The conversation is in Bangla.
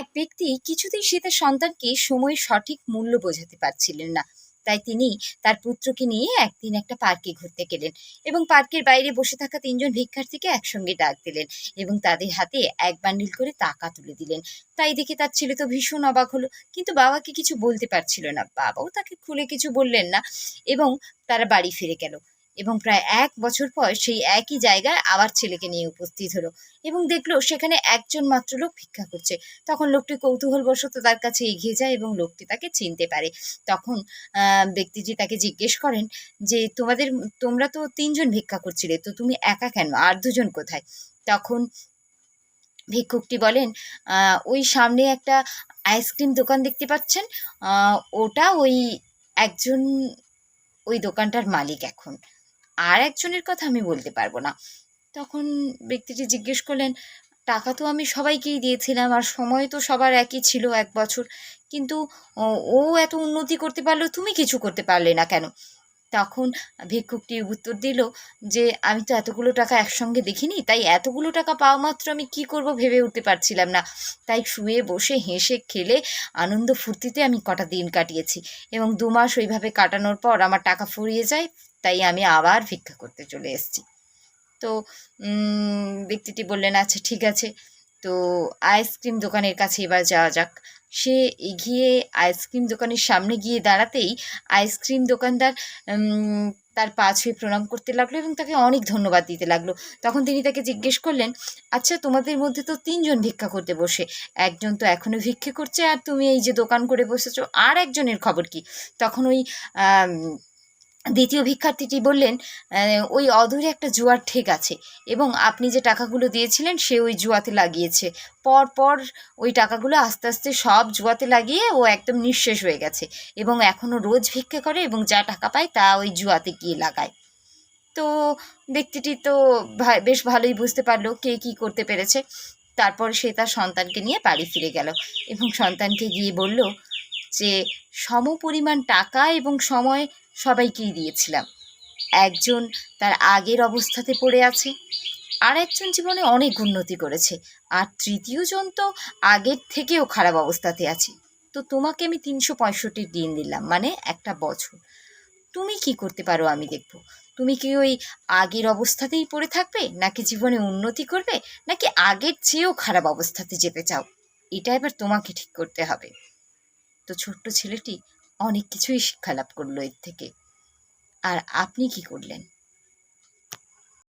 এক ব্যক্তি কিছুতেই সে তার সন্তানকে সময়ের সঠিক মূল্য বোঝাতে পারছিলেন না। তাই তিনি তার পুত্রকে নিয়ে একদিন একটা পার্কে ঘুরতে গেলেন এবং পার্কের বাইরে বসে থাকা তিনজন ভিক্ষার্থীকে একসঙ্গে ডাক দিলেন এবং তাদের হাতে এক বান্ডিল করে টাকা তুলে দিলেন। তাই দেখে তার ছেলে তো ভীষণ অবাক হলো, কিন্তু বাবাকে কিছু বলতে পারছিল না। বাবাও তাকে খুলে কিছু বললেন না এবং তারা বাড়ি ফিরে গেল। এবং প্রায় এক বছর পর সেই একই জায়গায় আবার ছেলেকে নিয়ে উপস্থিত হলো এবং দেখল সেখানে একজন মাত্র লোক ভিক্ষা করছে। তখন লোকটি কৌতূহলবশত তার কাছে এগিয়ে যায় এবং লোকটি তাকে চিনতে পারে। তখন ব্যক্তিটি তাকে জিজ্ঞেস করেন যে তোমাদের তোমরা তো তিনজন ভিক্ষা করছিলে তো তুমি একা কেন? আর দুজন কোথায়? তখন ভিক্ষুকটি বলেন "আহ, ওই সামনে একটা আইসক্রিম দোকান দেখতে পাচ্ছেন? ওটা ওই একজন ওই দোকানটার মালিক এখন। আর একজনের কথা আমি বলতে পারব না। তখন ব্যক্তিটি জিজ্ঞেস করলেন, টাকা তো আমি সবাইকেই দিয়েছিলাম আর সময় তো সবার একই ছিল এক বছর। কিন্তু, ও এত উন্নতি করতে পারল, তুমি কিছু করতে পারলে না কেন? তখন ভিক্ষুকটি উত্তর দিল যে, আমি তো এতগুলো টাকা একসঙ্গে দেখিনি, তাই এতগুলো টাকা পাওয়া মাত্র আমি কি করব ভেবে উঠতে পারছিলাম না। তাই শুয়ে বসে হেসে খেলে আনন্দ ফুর্তিতে আমি কটা দিন কাটিয়েছি এবং দু মাস ওইভাবে কাটানোর পর আমার টাকা ফুরিয়ে যায়, তাই আমি আবার ভিক্ষা করতে চলে এসেছি। তো ব্যক্তিটি বললেন আচ্ছা ঠিক আছে। তো, আইসক্রিম দোকানের কাছে এবার যাওয়া যাক। সে এগিয়ে আইসক্রিম দোকানের সামনে গিয়ে দাঁড়াতেই আইসক্রিম দোকানদার তার পা ছুঁয়ে প্রণাম করতে লাগল এবং তাকে অনেক ধন্যবাদ দিতে লাগল। তখন তিনি তাকে জিজ্ঞেস করলেন আচ্ছা তোমাদের মধ্যে তো তিনজন ভিক্ষা করতে বসে। একজন তো এখনও ভিক্ষে করছে আর তুমি এই যে দোকান করে বসেছো, আর একজনের খবর কি? তখন ওই দ্বিতীয় ভিক্ষার্থীটি বললেন ওই অদূরে একটা জুয়ার ঠেক আছে এবং আপনি যে টাকাগুলো দিয়েছিলেন সে ওই জুয়াতে লাগিয়েছে। পর পর ওই টাকাগুলো আস্তে আস্তে সব জুয়াতে লাগিয়ে ও একদম নিঃশেষ হয়ে গেছে এবং এখনও রোজ ভিক্ষা করে এবং যা টাকা পায় তা ওই জুয়াতে গিয়ে লাগায়। তো ব্যক্তিটি তো বেশ ভালোই বুঝতে পারল কে কী করতে পেরেছে। তারপর সে তার সন্তানকে নিয়ে বাড়ি ফিরে গেল এবং সন্তানকে গিয়ে বলল যে, সম পরিমাণ টাকা এবং সময় সবাইকেই দিয়েছিলাম। একজন তার আগের অবস্থাতে পড়ে আছে, আর একজন জীবনে অনেক উন্নতি করেছে, আর তৃতীয় জন তো আগের থেকেও খারাপ অবস্থাতে আছে। তো তোমাকে আমি তিনশো পঁয়ষট্টি দিন দিলাম মানে একটা বছর। তুমি কি করতে পারো আমি দেখব। তুমি কি ওই আগের অবস্থাতেই পড়ে থাকবে, নাকি জীবনে উন্নতি করবে, নাকি আগের চেয়েও খারাপ অবস্থাতে যেতে চাও? এটা এবার তোমাকে ঠিক করতে হবে। তো ছোট্ট ছেলেটি অনেক কিছুই শিক্ষা লাভ করল এর থেকে। আর আপনি কি করলেন?